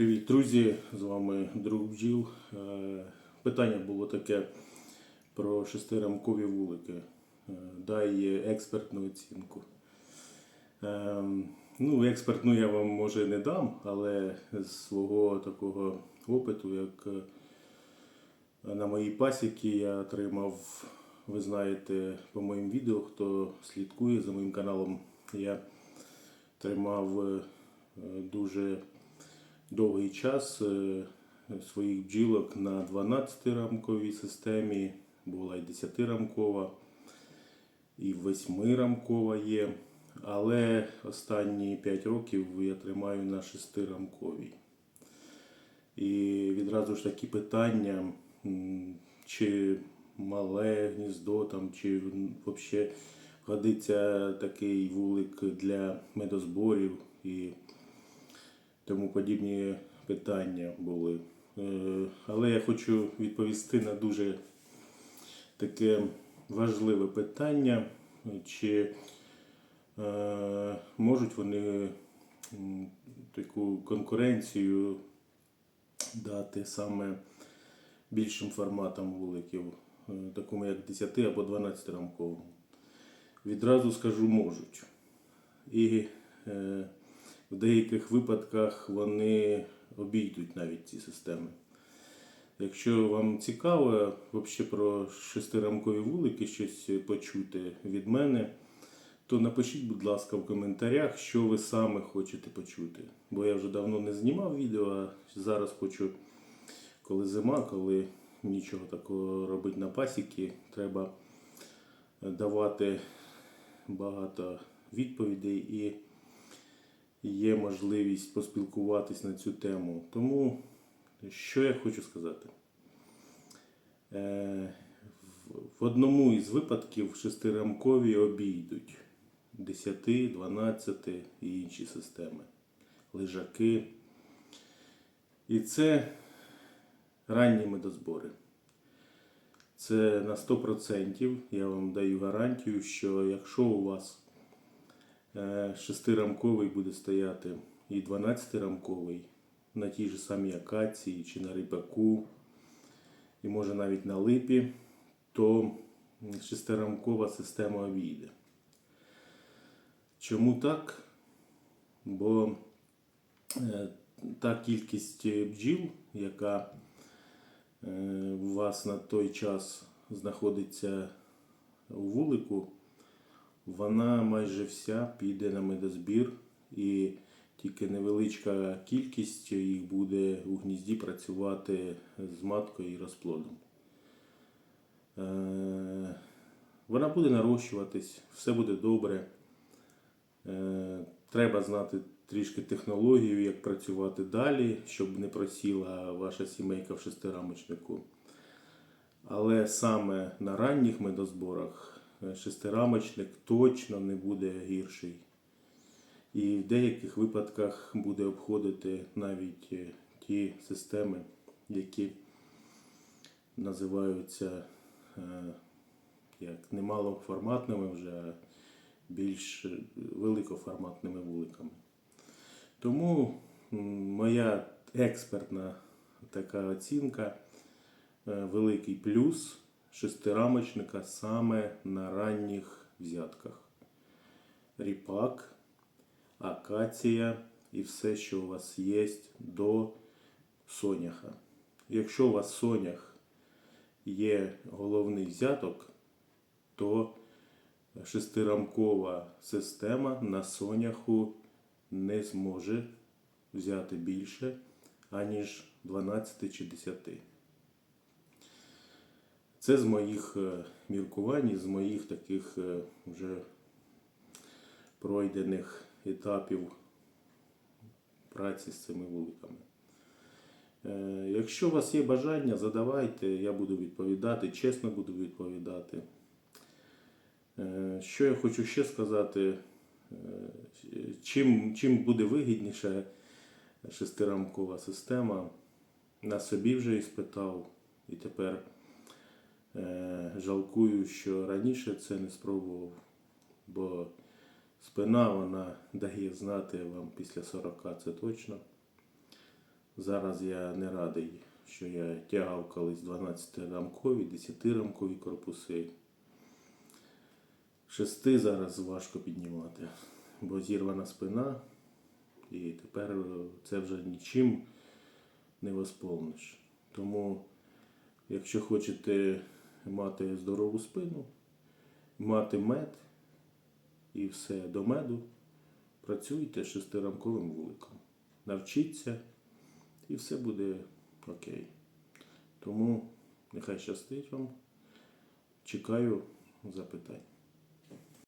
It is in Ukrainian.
Привіт, друзі! З вами друг бджіл. Е, Питання було таке про шестирамкові вулики. Е, Дай експертну оцінку. Е, Ну, експертну я вам може не дам, але з свого такого опиту, як на моїй пасіки я отримав, ви знаєте, по моїм відео, хто слідкує за моїм каналом, я тримав дуже довгий час е, своїх бджілок на 12-рамковій системі, була і 10-рамкова, і 8-рамкова є. Але останні 5 років я тримаю на 6-рамковій. І відразу ж такі питання, чи мале гніздо, там, чи взагалі годиться такий вулик для медозборів і тому подібні питання були. Е, Але я хочу відповісти на дуже таке важливе питання, чи е, можуть вони таку конкуренцію дати саме більшим форматом вуликів, е, такому як 10 або 12 рамковому. Відразу скажу можуть. І в деяких випадках вони обійдуть навіть ці системи. Якщо вам цікаво взагалі про шестирамкові вулики щось почути від мене, то напишіть, будь ласка, в коментарях, що ви саме хочете почути. Бо я вже давно не знімав відео, а зараз хочу, коли зима, коли нічого такого робити на пасіки, треба давати багато відповідей і є можливість поспілкуватись на цю тему. Тому що я хочу сказати? Е, В одному із випадків шестирамкові обійдуть 10, 12 і інші системи, лежаки. І це ранні медозбори. Це на 100% я вам даю гарантію, що якщо у вас шестирамковий буде стояти і 12-рамковий на тій же самій акації чи на рипаку, і може навіть на липі, то шестирамкова система обійде. Чому так? Бо е, та кількість бджіл, яка е, у вас на той час знаходиться у вулику, вона майже вся піде на медозбір і тільки невеличка кількість їх буде у гнізді працювати з маткою і розплодом. Е, Вона буде нарощуватись, все буде добре. Е, Треба знати трішки технологію, як працювати далі, щоб не просіла ваша сімейка в шестирамочнику. Але саме на ранніх медозборах шестирамочник точно не буде гірший. І в деяких випадках буде обходити навіть е, ті системи, які називаються е, як не малоформатними вже, а більш е, великоформатними вуликами. Тому моя експертна така оцінка е, великий плюс шестирамочника саме на ранніх взятках. Ріпак, акація і все, що у вас є до соняха. Якщо у вас сонях є головний взяток, то шестирамкова система на соняху не зможе взяти більше, аніж 12 чи 10. Це з моїх е, міркувань, з моїх таких е, вже пройдених етапів праці з цими вуликами. Е, Якщо у вас є бажання, задавайте, я буду відповідати, чесно буду відповідати. Що я хочу ще сказати, чим, чим буде вигідніша шестирамкова система, на собі вже і спитав, і тепер жалкую, що раніше це не спробував, бо спина вона дає знати вам після 40, це точно. Зараз я не радий, що я тягав колись 12-рамкові, 10-рамкові корпуси. Шести зараз важко піднімати, бо зірвана спина, і тепер е, це вже нічим не восполниш. Тому, якщо хочете мати здорову спину, мати мед і все до меду, працюйте шестирамковим вуликом. Навчіться і все буде окей. Тому нехай щастить вам. Чекаю запитань.